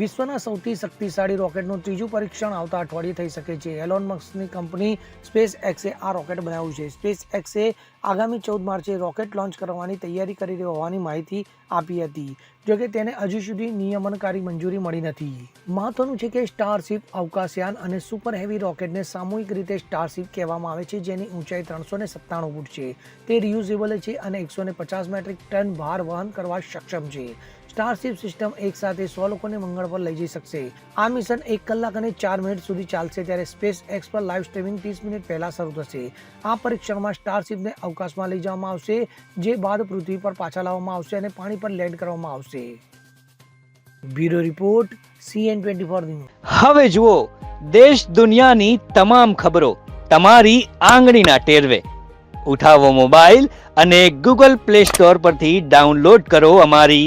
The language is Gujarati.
વિશ્વના સૌથી શક્તિશાળી રોકેટનું ત્રીજું પરીક્ષણ આવતા અઠવાડિયે થઈ શકે છે. એલોન મસ્કની કંપની સ્પેસ એક્સે આ રોકેટ બનાવ્યું છે. સ્પેસ એક્સે આગામી ચૌદ માર્ચે રોકેટ લોન્ચ કરવાની તૈયારી કરી રહ્યો હોવાની માહિતી આપી હતી. જોકે તેને હજુ સુધી નિયમનકારી મંજૂરી મળી નથી. મહત્વનું છે કે સ્ટારશિપ અવકાશયાન અને સુપર હેવી રોકેટને સામૂહિક રીતે સ્ટારશિપ કહેવામાં આવે છે, જેની ઊંચાઈ ત્રણસો ને સત્તાણું ફૂટ છે. તે રિયુઝેબલ છે અને એકસો ને પચાસ મેટ્રિક ટન ભાર વહન કરવા સક્ષમ છે. સ્ટારશિપ સિસ્ટમ એક સો લોકોને મંગળ પર લઈ જઈ શકશે. આ મિશન એક કલાક અને ચાર મિનિટ સુધી ચાલશે ત્યારે સ્પેસ એક્સ પર લાઈવ સ્ટ્રીમિંગ ત્રીસ મિનિટ પહેલા શરૂ થશે. આ પરીક્ષણમાં સ્ટારશિપને અવકાશમાં લઈ જવામાં આવશે, જે બાદ પૃથ્વી પર પાછા લાવવામાં આવશે અને પાણી પર લેન્ડ કરવામાં આવશે. Bureau report, CN twenty four હવે જુઓ, દેશ દુનિયાની તમામ ખબરો તમારી આંગળીના ટેરવે. ઉઠાવો મોબાઈલ અને ગૂગલ પ્લે સ્ટોર પરથી ડાઉનલોડ કરો અમારી